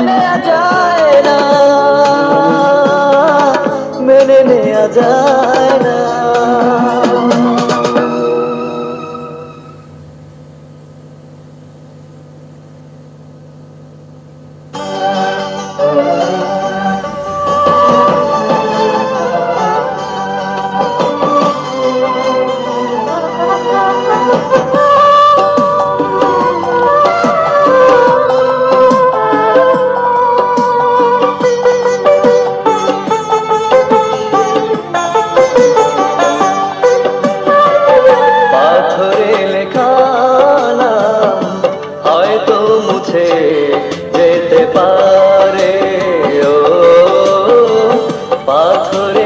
নেওয়া যায় না। মেনে নেওয়া যায় লেখানা হয়তো মুছে যেতে পারে। ও পাথরে